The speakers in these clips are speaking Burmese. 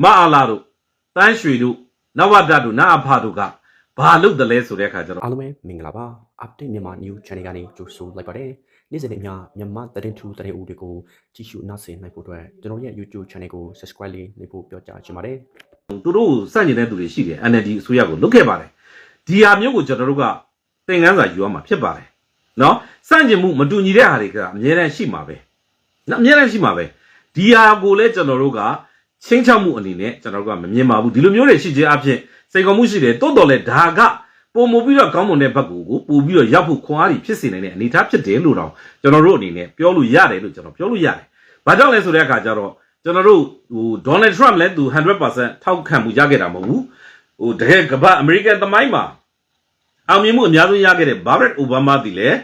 မအားလာတို့တန်းရွှေတို့နဝတတို့နာအဖတို့ကဘာလုပ်တယ်လဲဆိုတဲ့အခါကျတော့အားလုံးပဲမင်္ဂလာပါ update မြန်မာ new channel ကနေကြိုဆိုလိုက်ပါတယ်နေ့စဉ်နဲ့အမျှမြန်မာသတင်းထူးသတင်းဦးတွေကိုကြည့်ရှုနားဆင်နိုင်ဖို့အတွက်ကျွန်တော်ရဲ့ YouTube channel ကို subscribe လေးလုပ်ဖို့ပြောကြားချင်ပါတယ်သူတို့ကိုစန့်ကျင်တဲ့သူတွေရှိတယ် NLD အစိုးရကိုလွတ်ခဲ့ပါတယ်ဒီဟာမျိုးကိုကျွန်တော်တို့ကသင်ခန်းစာယူရမှာဖြစ်ပါတယ်နော်စန့်ကျင်မှုမတူညီတဲ့ဟာတွေကအများတန်းရှိမှာပဲနော်အများတန်းရှိမှာပဲဒီဟာကိုလည်းကျွန်တော်တို့က ချင်းချောက်မှုအနေနဲ့ကျွန်တော်တို့ကမမြင်ပါဘူးဒီလိုမျိုးတွေရှိခြင်းအဖြစ်စိတ်ကောင်းမှုရှိတယ်တိုးတော်လဲဒါကပုံမူပြီးတော့ကောင်းမွန်တဲ့ဘက်ကိုကိုပို့ပြီးတော့ရောက်ဖို့ခွန်အားကြီးဖြစ်စေနိုင်တဲ့အနေအထားဖြစ်တယ်လို့တော့ကျွန်တော်တို့အနေနဲ့ပြောလို့ရတယ်လို့ကျွန်တော်ပြောလို့ရတယ်။ဘာကြောင့်လဲဆိုတဲ့အခါကျတော့ကျွန်တော်တို့ဟိုဒေါ်နယ်ထရမ့်လည်းသူ100%ထောက်ခံမှုရခဲ့တာမဟုတ်ဘူး။ဟိုတကယ်ကမ္ဘာအမေရိကန်သမိုင်းမှာအောင်မြင်မှုအများဆုံးရခဲ့တဲ့ဘာရက်အိုဘားမားတီလည်း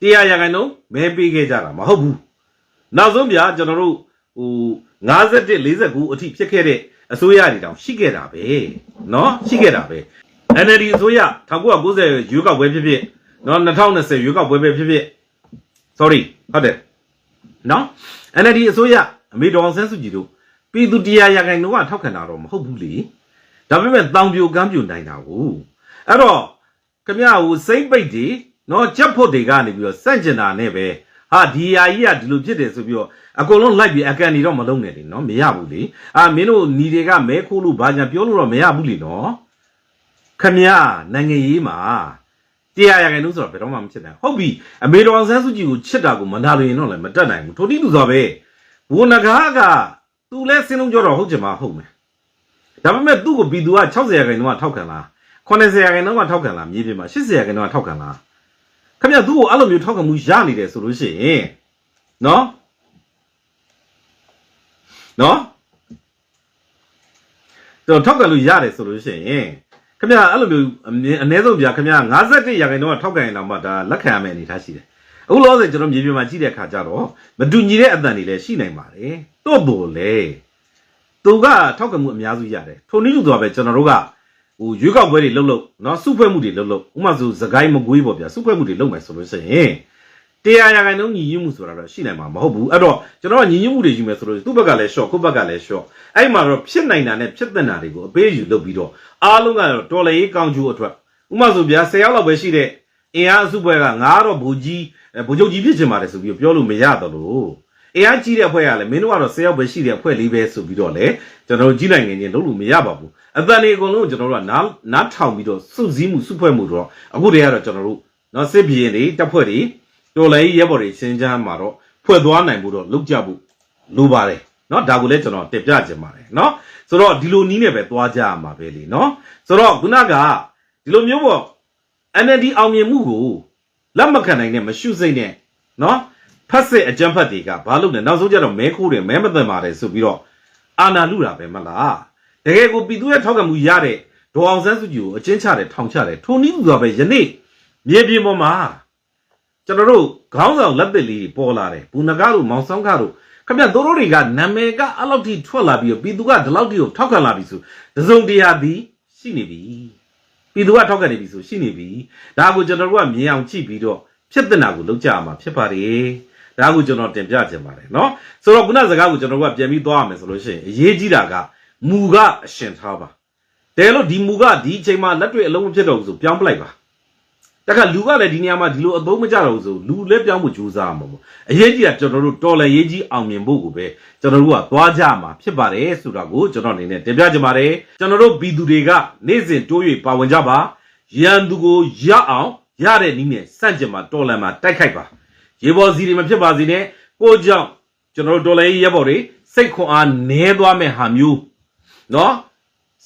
တရားရခိုင်နှုန်းမဲပေးခဲ့ကြတာမဟုတ်ဘူး။နောက်ဆုံးပြကျွန်တော်တို့ဟို 51 49အထိဖြစ်ခဲ့တဲ့အစိုးရတွေတောင်ရှိခဲ့တာပဲเนาะရှိခဲ့တာပဲ NLD အစိုးရ1990ရွေးကောက်ပွဲဖြစ်ဖြစ်เนาะ2020ရွေးကောက်ပွဲပဲဖြစ်ဖြစ် sorry ဟုတ်တယ်เนาะ NLD အစိုးရအမေတော်အောင်ဆန်းစုကြည်တို့ပြည်သူတရားရခိုင်နှုန်းကထောက်ခံတာတော့မဟုတ်ဘူးလေဒါပေမဲ့တောင်ပြိုကမ်းပြိုနိုင်တာကိုအဲ့တော့ခမရဟိုစိမ့်ပိတ်တွေเนาะချက်ဖို့တွေကနေပြီးတော့စန့်ကျင်တာနဲ့ပဲဟာဒီယာကြီးကဒီလိုဖြစ်တယ်ဆိုပြီးတော့ အကုန်လုံးလိုက်ပြီးအကန်နေတော့မလုံးနဲ့လေနော်မရဘူးလေအာမင်းတို့ညီတွေကမဲခိုးလို့ဘာညာပြောလို့တော့မရဘူးလေနော်ခမရနိုင်ငံရေးမှာတရားရခိုင်လို့ဆိုတော့ဘယ်တော့မှမဖြစ်နိုင်ဟုတ်ပြီအမေတော်ဆန်းစုကြည်ကိုချစ်တာကိုမနာလို့ရင်တော့လည်းမတတ်နိုင်ဘူးထိုတိလူဆိုပဲဝနကားကသူလဲစင်းလုံးကြောတော့ဟုတ်ချင်မှာဟုတ်မယ်ဒါပေမဲ့သူ့ကိုပြည်သူက60ရာခိုင်နှုန်းကထောက်ခံလား80ရာခိုင်နှုန်းကထောက်ခံလားမြေပြင်မှာ80ရာခိုင်နှုန်းကထောက်ခံလားခင်ဗျသူ့ကိုအဲ့လိုမျိုးထောက်ခံမှုရနေတယ်ဆိုလို့ရှိရင်နော် နော်တော့ထောက်ခံလို့ရတယ်ဆိုလို့ရှိရင်ခမရအဲ့လိုမျိုးအမြင်အနည်းဆုံးပြခမရ51ရာခိုင်နှုန်းကထောက်ခံရင်တော့မှဒါလက်ခံရမယ့်အနေထားရှိတယ်။အခုလောဆယ်ကျွန်တော်မြေပြင်မှာကြည့်တဲ့အခါကျတော့မတူညီတဲ့အတန်တွေလည်းရှိနိုင်ပါတယ်။တော့ပေါ်လေသူကထောက်ခံမှုအများစုရတယ်။ထိုနည်းတူတော့ပဲကျွန်တော်တို့ကဟိုရွေးကောက်ပွဲတွေလုပ်လို့နော်စုဖွဲ့မှုတွေလုပ်လို့ဥပမာဆိုသခိုင်းမကွေးပေါ့ဗျာစုဖွဲ့မှုတွေလုပ်မယ်ဆိုလို့ရှိရင် တရားရာခိုင်နှုန်းညီညွတ်မှုဆိုတာတော့ရှိနိုင်မှာမဟုတ်ဘူးအဲ့တော့ကျွန်တော်ကညီညွတ်မှုတွေယူမယ်ဆိုလို့သူ့ဘက်ကလည်း short ကိုယ့်ဘက်ကလည်း short အဲ့မှာတော့ဖြစ်နိုင်တာနဲ့ဖြစ်တဲ့နာတွေကိုအပေးယူလုပ်ပြီးတော့အားလုံးကတော့တော်လေရေးကောင်းကျိုးအတွက်ဥပမာဆိုဗျာ10ယောက်လောက်ပဲရှိတဲ့အင်အားအစုပွဲကငါကတော့ဘူကြီးဘူချုပ်ကြီးဖြစ်ချင်ပါတယ်ဆိုပြီးပြောလို့မရတော့လို့အင်အားကြီးတဲ့အဖွဲ့ကလည်းမင်းတို့ကတော့10ယောက်ပဲရှိတဲ့အဖွဲ့လေးပဲဆိုပြီးတော့လေကျွန်တော်တို့ကြီးနိုင်ငင်ချင်းလုပ်လို့မရပါဘူးအတန်တွေအကုန်လုံးကျွန်တော်တို့ကနားနားထောင်ပြီးတော့စုစည်းမှုစုဖွဲ့မှုတော့အခုတည်းကတော့ကျွန်တော်တို့နော်စစ်ဘီရင်တွေတပ်ဖွဲ့တွေ တော်လေရေးရဲဘော်တွေရှင်းချမ်းမှာတော့ဖွဲ့သွားနိုင်မှုတော့လုပ်ကြဖို့လိုပါတယ်နော်ဒါကိုလည်းကျွန်တော်တင်ပြခြင်းပါတယ်နော်ဆိုတော့ဒီလိုနီးနဲ့ပဲသွားကြရမှာပဲလေနော်ဆိုတော့ခုနကဒီလိုမျိုးပေါ့ NLD အောင်မြင်မှုကိုလက်မခံနိုင်တဲ့မရှုစိတ်နဲ့နော်ဖတ်စစ်အကြမ်းဖက်တွေကဘာလို့လဲနောက်ဆုံးကျတော့မဲခိုးတယ်မဲမသိပါတယ်ဆိုပြီးတော့အာနာလူတာပဲမလားတကယ်ကိုပြည်သူရဲ့ထောက်ခံမှုရတဲ့ဒေါ်အောင်ဆန်းစုကြည်ကိုအကျဉ်းချတယ်ထောင်ချတယ်ထိုနည်းသူကပဲယနေ့မြေပြင်ပေါ်မှာ ကျွန်တော်တို့ခေါင်းဆောင်လက်သက်လေးတွေပေါ်လာတယ်ဘူနဂါတို့မောင်ဆောင်ခါတို့ခင်ဗျတို့တို့တွေကနာမည်ကအဲ့လောက်ထိထွက်လာပြီးတော့ပြည်သူကဒီလောက်ထိကိုထောက်ခံလာပြီဆိုတစုံတရာသည်ရှိနေပြီပြည်သူကထောက်ခံနေပြီဆိုရှိနေပြီဒါကိုကျွန်တော်တို့ကမြင်အောင်ကြည့်ပြီးတော့ဖြစ်တဲ့နာကိုလောက်ကြရမှာဖြစ်ပါတယ်ဒါကိုကျွန်တော်တင်ပြခြင်းပါတယ်เนาะဆိုတော့ခုနစကားကိုကျွန်တော်တို့ကပြန်ပြီးသွားရမယ်ဆိုလို့ရှိရင်အရေးကြီးတာကမူကအရှင်ထားပါတဲလို့ဒီမူကဒီအချိန်မှာလက်တွေ့အလုံးမဖြစ်တော့ဘူးဆိုပြောင်းပလိုက်ပါ တခါလူကလည်းဒီနေရာမှာဒီလိုအသုံးမကျတော့ဘူးဆိုလူလည်းပြောင်းဖို့ကြိုးစားမှာပေါ့အရေးကြီးတာကျွန်တော်တို့တော်လည်းရေးကြီးအောင်မြင်ဖို့ကိုပဲကျွန်တော်တို့ကသွားကြမှာဖြစ်ပါတယ်ဆိုတာကိုကျွန်တော်အနေနဲ့တင်ပြချင်ပါတယ်ကျွန်တော်တို့ပြည်သူတွေကနေ့စဉ်တိုး၍ပါဝင်ကြပါရန်သူကိုရအောင်ရတဲ့နည်းနဲ့စန့်ကျင်မှာတော်လန်မှာတိုက်ခိုက်ပါရေပေါ်စီတွေမဖြစ်ပါစေနဲ့ကိုကြောင့်ကျွန်တော်တို့တော်လည်းရေးရပေါ်တွေစိတ်ခွန်အားနည်းသွားမဲ့ဟာမျိုးနော်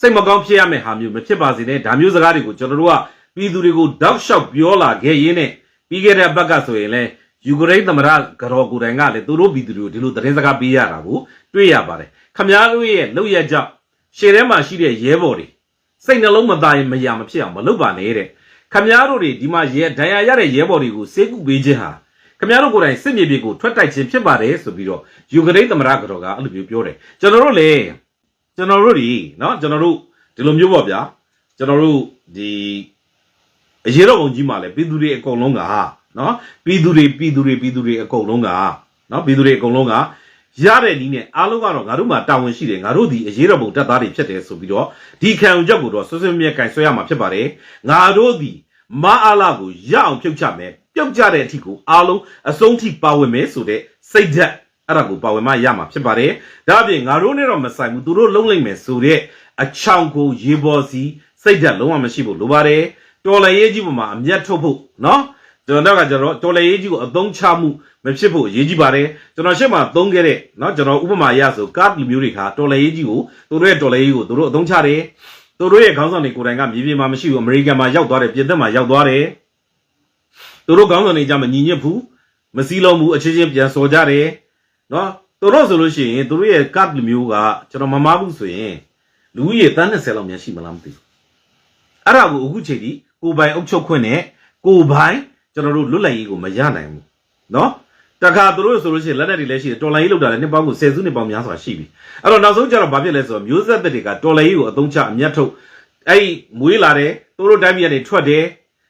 စိတ်မကောင်းဖြစ်ရမယ့်ဟာမျိုးမဖြစ်ပါစေနဲ့ဒါမျိုးစကားတွေကိုကျွန်တော်တို့က ပြည်သူတွေကိုတောက်လျှောက်ပြောလာခဲ့ရင်းနဲ့ပြီးခဲ့တဲ့ဘက်ကဆိုရင်လဲယူကရိန်းသမ္မတကတော်ကိုယ်တိုင်ကလည်းသူတို့ပြည်သူတွေကိုဒီလိုသတင်းစကားပေးရတာကိုတွေ့ရပါတယ်ခမားတို့ရဲ့လောက်ရကြောင့်ရှေ့ထဲမှာရှိတဲ့ရဲဘော်တွေစိတ်နှလုံးမသားရင်မရမဖြစ်အောင်မလုပ်ပါနဲ့တဲ့ခမားတို့တွေဒီမှာရဲဒဏ်ရာရတဲ့ရဲဘော်တွေကိုစေကူပေးခြင်းဟာခမားတို့ကိုယ်တိုင်စစ်မြေပြင်ကိုထွက်တိုက်ခြင်းဖြစ်ပါတယ်ဆိုပြီးတော့ယူကရိန်းသမ္မတကတော်ကအဲ့လိုမျိုးပြောတယ်ကျွန်တော်တို့လည်း ကျွန်တော်တို့ဒီเนาะကျွန်တော်တို့ဒီလိုမျိုးပေါ့ဗျာကျွန်တော်တို့ဒီ အရေးတော်ပုံကြီးမှာလည်းပြည်သူတွေအကုန်လုံးကနော်ပြည်သူတွေပြည်သူတွေပြည်သူတွေအကုန်လုံးကနော်ပြည်သူတွေအကုန်လုံးကရတဲ့နည်းနဲ့အားလုံးကတော့ငါတို့မှာတာဝန်ရှိတယ်ငါတို့ဒီအရေးတော်ပုံတပ်သားတွေဖြစ်တယ်ဆိုပြီးတော့ဒီခံယူချက်ကိုတော့ဆွဆွမြက်ကင်ဆွဲရမှာဖြစ်ပါတယ်ငါတို့ဒီမအားလာကိုရအောင်ဖြုတ်ချမယ်ပြုတ်ကြတဲ့အထိကိုအားလုံးအဆုံးထိပါဝင်မယ်ဆိုတဲ့စိတ်ဓာတ်အဲ့ဒါကိုပါဝင်မှရမှာဖြစ်ပါတယ်ဒါအပြင်ငါတို့နဲ့တော့မဆိုင်ဘူးသူတို့လုံးလိုက်မယ်ဆိုတဲ့အချောင်ကိုရေပေါ်စီစိတ်ဓာတ်လုံးဝမရှိဘူးလိုပါတယ် တော်လည်းရေးကြီးပေါ်မှာအမျက်ထုတ်ဖို့နော်ကျွန်တော်တို့ကကျွန်တော်တော်လည်းရေးကြီးကိုအသုံးချမှုမဖြစ်ဖို့အရေးကြီးပါတယ်ကျွန်တော်ရှေ့မှာသုံးခဲ့တဲ့နော်ကျွန်တော်ဥပမာရဆိုကားလူမျိုးတွေခါတော်လည်းရေးကြီးကိုသူတို့ရဲ့တော်လည်းရေးကိုသူတို့အသုံးချတယ်သူတို့ရဲ့ခေါင်းဆောင်တွေကိုယ်တိုင်ကမြေပြင်မှာမရှိဘူးအမေရိကန်မှာရောက်သွားတယ်ပြင်သစ်မှာရောက်သွားတယ်သူတို့ခေါင်းဆောင်တွေကြမညီညွတ်ဘူးမစည်းလုံးဘူးအချင်းချင်းပြန်စော်ကြတယ်နော်သူတို့ဆိုလို့ရှိရင်သူတို့ရဲ့ကတ်လူမျိုးကကျွန်တော်မမားဘူးဆိုရင်လူကြီးရေတန်း20လောက်များရှိမလားမသိဘူးအဲ့ဒါကိုအခုချိန်ထိ ကိုပိုင်အုပ်ချုပ်ခွင့်နဲ့ကိုပိုင်ကျွန်တော်တို့လွတ်လပ်ရေးကိုမရနိုင်ဘူးနော်တခါသူတို့ဆိုလို့ရှိရင်လက်နက်တွေလည်းရှိတယ်တော်လိုင်းရေးလောက်တာလည်းနှစ်ပေါင်းကိုဆယ်စုနှစ်ပေါင်းများစွာရှိပြီအဲ့တော့နောက်ဆုံးကျတော့ဘာဖြစ်လဲဆိုတော့မျိုးဆက်သက်တွေကတော်လိုင်းရေးကိုအသုံးချအမျက်ထုတ်အဲ့ဒီမွေးလာတယ်သူတို့တိုင်းပြည်ကနေထွက်တယ်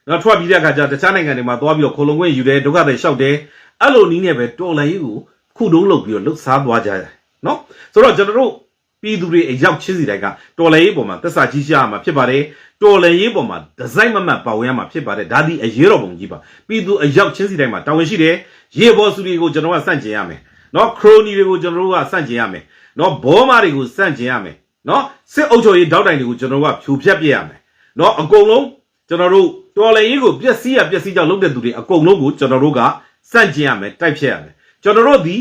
နော်ထွက်ပြီးတဲ့အခါကျတခြားနိုင်ငံတွေမှာသွားပြီးတော့ခိုလုံခွင့်ယူတယ်ဒုက္ခတွေလျှောက်တယ်အဲ့လိုနည်းနဲ့ပဲတော်လိုင်းရေးကိုခုတုံးလုပ်ပြီးတော့လှုပ်ရှားသွားကြတယ်နော်ဆိုတော့ကျွန်တော်တို့ ပြည်သူတွေအရောက်ချင်းစီတိုင်းကတော်လိုင်းရေးပေါ်မှာသက်စာကြီးရှားရမှာဖြစ်ပါတယ်တော်လိုင်းရေးပေါ်မှာဒီဇိုင်းမမတ်ပါဝင်ရမှာဖြစ်ပါတယ်ဒါဒီအရေးတော်ပုံကြီးပါပြည်သူအရောက်ချင်းစီတိုင်းမှာတာဝန်ရှိတယ်ရေဘော်စုတွေကိုကျွန်တော်ကစန့်ကျင်ရမယ်နော်ခရိုနီတွေကိုကျွန်တော်တို့ကစန့်ကျင်ရမယ်နော်ဘောမာတွေကိုစန့်ကျင်ရမယ်နော်စစ်အုပ်ချုပ်ရေးတောက်တိုင်တွေကိုကျွန်တော်တို့ကဖြူဖြတ်ပြရမယ်နော်အကုန်လုံးကျွန်တော်တို့တော်လိုင်းရေးကိုပျက်စီးရပျက်စီးကြောက်လုပ်တဲ့သူတွေအကုန်လုံးကိုကျွန်တော်တို့ကစန့်ကျင်ရမယ်တိုက်ဖြတ်ရမယ်ကျွန်တော်တို့ဒီ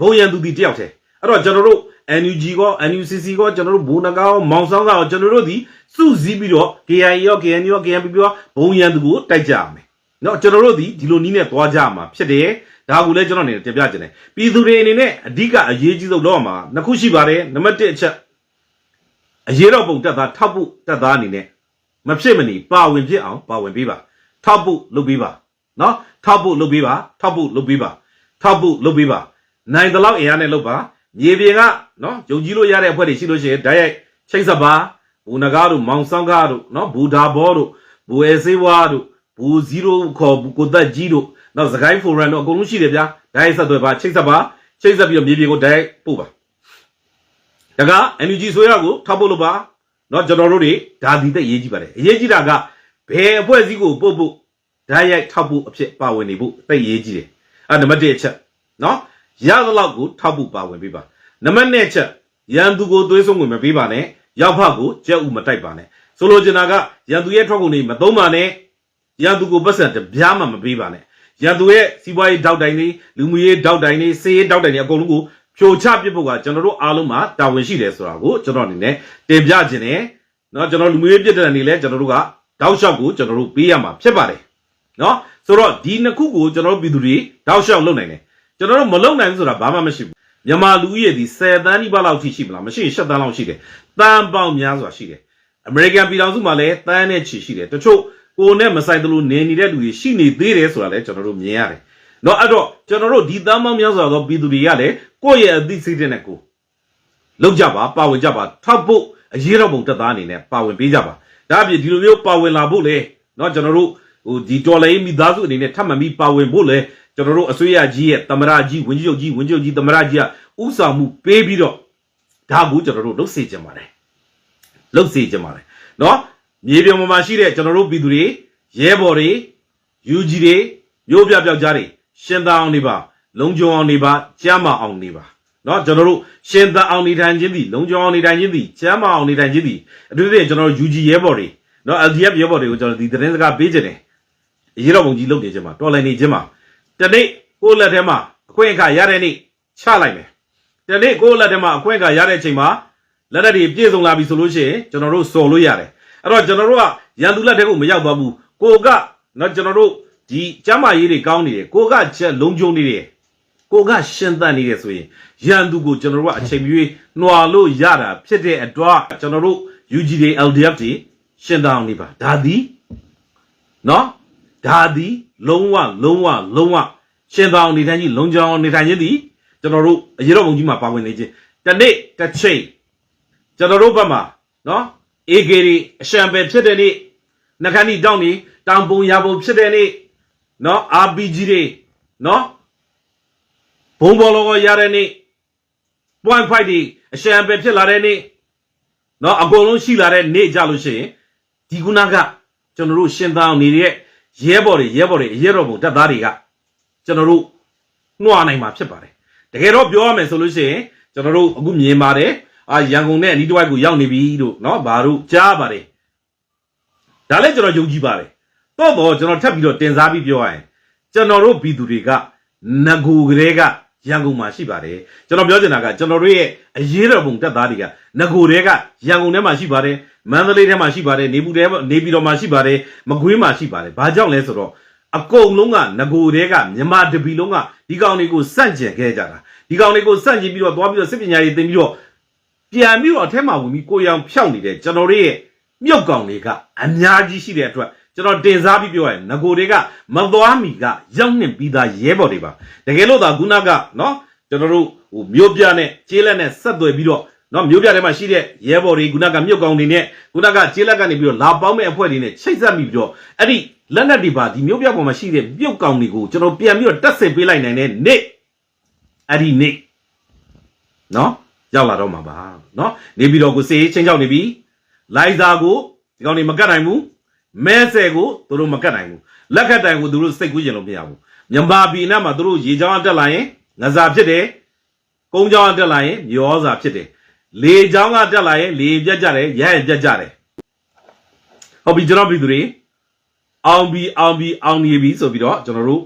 ဘုံရန်သူဒီတယောက်တည်းအဲ့တော့ကျွန်တော်တို့ NUG ကော NUCC ကောကျွန်တော်တို့ဘုံနဂါကောမောင်ဆောင်ကောကျွန်တော်တို့ဒီစုစည်းပြီးတော့ KIA ရော KNU ရော KNPP ရောဘုံရန်သူကိုတိုက်ကြရမယ်เนาะကျွန်တော်တို့ဒီဒီလိုနီးနဲ့သွားကြမှာဖြစ်တယ်ဒါကိုလည်းကျွန်တော်အနေနဲ့တင်ပြချင်တယ်ပြည်သူတွေအနေနဲ့အဓိကအရေးကြီးဆုံးတော့မှာနှစ်ခုရှိပါတယ်နံပါတ်1အချက်အရေးတော်ပုံတက်သားထောက်ဖို့တက်သားအနေနဲ့မဖြစ်မနေပါဝင်ဖြစ်အောင်ပါဝင်ပေးပါထောက်ဖို့လုပ်ပေးပါเนาะထောက်ဖို့လုပ်ပေးပါထောက်ဖို့လုပ်ပေးပါထောက်ဖို့လုပ်ပေးပါနိုင်တဲ့လောက်အင်အားနဲ့လုပ်ပါ မြေပြင်ကနော်ယုံကြည်လို့ရတဲ့အဖွဲ့တွေရှိလို့ရှိရင်ဓာတ်ရိုက်ချိတ်ဆက်ပါဘူနဂါတို့မောင်ဆောင်ကားတို့နော်ဘူဒါဘောတို့ဘူအဲစေးဝါတို့ဘူ0ခေါ်ဘူကိုသက်ကြီးတို့နော်စကိုင်းဖိုရန်တို့အကုန်လုံးရှိတယ်ဗျာဓာတ်ရိုက်ဆက်သွယ်ပါချိတ်ဆက်ပါချိတ်ဆက်ပြီးတော့မြေပြင်ကိုဓာတ်ရိုက်ပို့ပါဒါက NUG ဆိုရကိုထောက်ဖို့လို့ပါနော်ကျွန်တော်တို့တွေဒါဒီသက်ရေးကြည့်ပါတယ်အရေးကြီးတာကဘယ်အဖွဲ့အစည်းကိုပို့ဖို့ဓာတ်ရိုက်ထောက်ဖို့အဖြစ်ပါဝင်နေဖို့သိရေးကြည့်တယ်အဲနံပါတ်1အချက်နော် ရသလောက်ကိုထောက်ဖို့ပါဝင်ပေးပါနံပါတ်2ချက်ရန်သူကိုသွေးဆုံးဝင်မပေးပါနဲ့ရောက်ဖတ်ကိုကြက်ဥမတိုက်ပါနဲ့ဆိုလိုချင်တာကရန်သူရဲ့ထွက်ကုန်တွေမသုံးပါနဲ့ရန်သူကိုပတ်စံတပြားမှမပေးပါနဲ့ရန်သူရဲ့စီးပွားရေးတောက်တိုင်တွေလူမှုရေးတောက်တိုင်တွေစေရေးတောက်တိုင်တွေအကုန်လုံးကိုဖြိုချပစ်ဖို့ကကျွန်တော်တို့အားလုံးမှာတာဝန်ရှိတယ်ဆိုတာကိုကျွန်တော်အနေနဲ့တင်ပြခြင်းနဲ့เนาะကျွန်တော်လူမှုရေးပြစ်တဲ့နေလဲကျွန်တော်တို့ကတောက်လျှောက်ကိုကျွန်တော်တို့ပေးရမှာဖြစ်ပါတယ်เนาะဆိုတော့ဒီနှစ်ခုကိုကျွန်တော်တို့ပြည်သူတွေတောက်လျှောက်လုပ်နိုင်တယ် ကျွန်တော်တို့မလုပ်နိုင်ဘူးဆိုတာဘာမှမရှိဘူးမြန်မာလူဦးရေဒီ10တန်းဒီပါလောက်ထိရှိမလားမရှိရင်7တန်းလောက်ရှိတယ်တန်းပေါင်းများစွာရှိတယ်အမေရိကန်ပြည်ထောင်စုမှာလည်းတန်းနဲ့ချီရှိတယ်တချို့ကိုနဲ့မဆိုင်သလိုနေနေတဲ့လူတွေရှိနေသေးတယ်ဆိုတာလည်းကျွန်တော်တို့မြင်ရတယ်เนาะအဲ့တော့ကျွန်တော်တို့ဒီတန်းပေါင်းများစွာသောပြည်သူတွေကလည်းကိုယ့်ရဲ့အသိစိတ်နဲ့ကိုလောက်ကြပါပါဝင်ကြပါထောက်ဖို့အရေးတော်ပုံတက်သားအနေနဲ့ပါဝင်ပေးကြပါဒါအပြင်ဒီလိုမျိုးပါဝင်လာဖို့လေเนาะကျွန်တော်တို့ဟိုဒီတော်လိုင်းမိသားစုအနေနဲ့ထပ်မံပြီးပါဝင်ဖို့လေ ကျွန်တော်တို့အစိုးရကြီးရဲ့သမရကြီးဝန်ကြီးချုပ်ကြီးဝန်ကြီးချုပ်ကြီးသမရကြီးကဥဆောင်မှုပေးပြီးတော့ဒါကိုကျွန်တော်တို့လုပ်စေချင်ပါတယ်လုပ်စေချင်ပါတယ်နော်မြေပြင်ပေါ်မှာရှိတဲ့ကျွန်တော်တို့ပြည်သူတွေရဲဘော်တွေယူကြီးတွေမျိုးပြပြောက်ကြားတွေရှင်သာအောင်တွေပါလုံခြုံအောင်တွေပါကျမ်းမာအောင်တွေပါနော်ကျွန်တော်တို့ရှင်သာအောင်နေထိုင်ခြင်းသည်လုံခြုံအောင်နေထိုင်ခြင်းသည်ကျမ်းမာအောင်နေထိုင်ခြင်းသည်အထူးသဖြင့်ကျွန်တော်တို့ယူကြီးရဲဘော်တွေနော် LDF ရဲဘော်တွေကိုကျွန်တော်ဒီသတင်းစကားပေးခြင်းတယ်အရေးတော်ပုံကြီးလုပ်နေခြင်းမှာတော်လှန်နေခြင်းမှာ တနေ့ကိုယ့်လက်ထဲမှာအခွင့်အခါရတဲ့နေ့ချလိုက်မယ်တနေ့ကိုယ့်လက်ထဲမှာအခွင့်အခါရတဲ့အချိန်မှာလက်လက်တွေပြည့်စုံလာပြီဆိုလို့ရှိရင်ကျွန်တော်တို့စော်လို့ရတယ်အဲ့တော့ကျွန်တော်တို့ကရန်သူလက်ထဲကိုမရောက်သွားဘူးကိုကနော်ကျွန်တော်တို့ဒီကျမ်းမာရေးတွေကောင်းနေတယ်ကိုကချက်လုံးကျုံနေတယ်ကိုကရှင်သန်နေတယ်ဆိုရင်ရန်သူကိုကျွန်တော်တို့ကအချိန်မြွေးနှွာလို့ရတာဖြစ်တဲ့အတွက်ကျွန်တော်တို့ UG တွေ LDF တွေရှင်သန်အောင်နေပါဒါသည်နော်ဒါသည် လုံးဝလုံးဝလုံးဝရှင်သောအောင်နေထိုင်ခြင်းလုံခြုံအောင်နေထိုင်ခြင်းသည်ကျွန်တော်တို့အရေးတော်ပုံကြီးမှာပါဝင်နေခြင်းတနေ့တစ်ချိန်ကျွန်တော်တို့ဘက်မှာနော် AK တွေအရှံပဲဖြစ်တဲ့နေ့နှခမ်းဒီတောင်းနေတောင်ပုံရပုံဖြစ်တဲ့နေ့နော် RPG တွေနော်ဘုံဘော်လောကရတဲ့နေ့ point fight ဒီအရှံပဲဖြစ်လာတဲ့နေ့နော်အကုန်လုံးရှိလာတဲ့နေ့ကြလို့ရှိရင်ဒီခုနကကျွန်တော်တို့ရှင်သန်နေတဲ့ ရဲဘော်တွေရဲဘော်တွေအရဲတော်ဘုံတပ်သားတွေကကျွန်တော်တို့နှွာနိုင်မှာဖြစ်ပါတယ်တကယ်တော့ပြောရမယ်ဆိုလို့ရှိရင်ကျွန်တော်တို့အခုမြင်ပါတယ်အာရန်ကုန်နဲ့အနီးတစ်ဝိုက်ကိုရောက်နေပြီလို့နော်ဘာလို့ကြားပါတယ်ဒါလည်းကျွန်တော်ယုံကြည်ပါတယ်တော့တော့ကျွန်တော်ထပ်ပြီးတော့တင်စားပြီးပြောရရင်ကျွန်တော်တို့ပြည်သူတွေကငကူကလေးကရန်ကုန်မှာရှိပါတယ်ကျွန်တော်ပြောချင်တာကကျွန်တော်တို့ရဲ့အရေးတော်ပုံတပ်သားတွေကငကူတွေကရန်ကုန်ထဲမှာရှိပါတယ် မန္တလေးထဲမှာရှိပါတယ်နေပြည်တော်နေပြည်တော်မှာရှိပါတယ်မကွေးမှာရှိပါတယ်ဘာကြောင့်လဲဆိုတော့အကုန်လုံးကငကူတွေကမြန်မာတပီလုံးကဒီကောင်တွေကိုစန့်ကျင်ခဲ့ကြတာဒီကောင်တွေကိုစန့်ကျင်ပြီးတော့သွားပြီးတော့စစ်ပညာရေးသင်ပြီးတော့ပြန်ပြီးတော့အထက်မှာဝင်ပြီးကိုရောင်ဖြောက်နေတဲ့ကျွန်တော်တို့ရဲ့မြုပ်ကောင်တွေကအများကြီးရှိတဲ့အတွက်ကျွန်တော်တင်စားပြီးပြောရရင်ငကိုတွေကမသွားမီကရောက်နှင်ပြီးသားရဲဘော်တွေပါတကယ်လို့သာခုနကနော်ကျွန်တော်တို့ဟိုမြို့ပြနဲ့ကျေးလက်နဲ့ဆက်သွယ်ပြီးတော့ နော်မြို့ပြထဲမှာရှိတဲ့ရဲဘော်တွေခုနကမြုပ်ကောင်တွေနဲ့ခုနကကျေးလက်ကနေပြီးတော့လာပေါင်းမဲ့အဖွဲ့တွေနဲ့ချိတ်ဆက်ပြီးတော့အဲ့ဒီလက်နက်တွေပါဒီမြို့ပြပေါ်မှာရှိတဲ့မြုပ်ကောင်တွေကိုကျွန်တော်ပြန်ပြီးတော့တက်ဆင်ပေးလိုက်နိုင်တဲ့နေ့အဲ့ဒီနေ့နော်ရောက်လာတော့မှာပါနော်နေပြီးတော့ကိုစေးချင်းချောက်နေပြီလိုက်စာကိုဒီကောင်တွေမကတ်နိုင်ဘူးမဲဆယ်ကိုသူတို့မကတ်နိုင်ဘူးလက်ခတ်တိုင်ကိုသူတို့စိတ်ကူးကျင်လို့မရဘူးမြန်မာပြည်နဲ့မှာသူတို့ရေချောင်းအတက်လာရင်ငစားဖြစ်တယ်ကုန်းချောင်းအတက်လာရင်မျောစာဖြစ်တယ် လေချောင်းကတက်လာရင်လေပြတ်ကြတယ်ရရပြတ်ကြတယ်ဟုတ်ပြီကျွန်တော်ပြည်သူတွေအောင်ပြီအောင်ပြီအောင်နေပြီဆိုပြီးတော့ကျွန်တော်တို့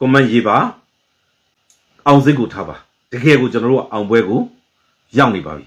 comment ရေးပါအောင်စိတ်ကိုထားပါတကယ်ကိုကျွန်တော်တို့ကအောင်ပွဲကိုရောက်နေပါပြီ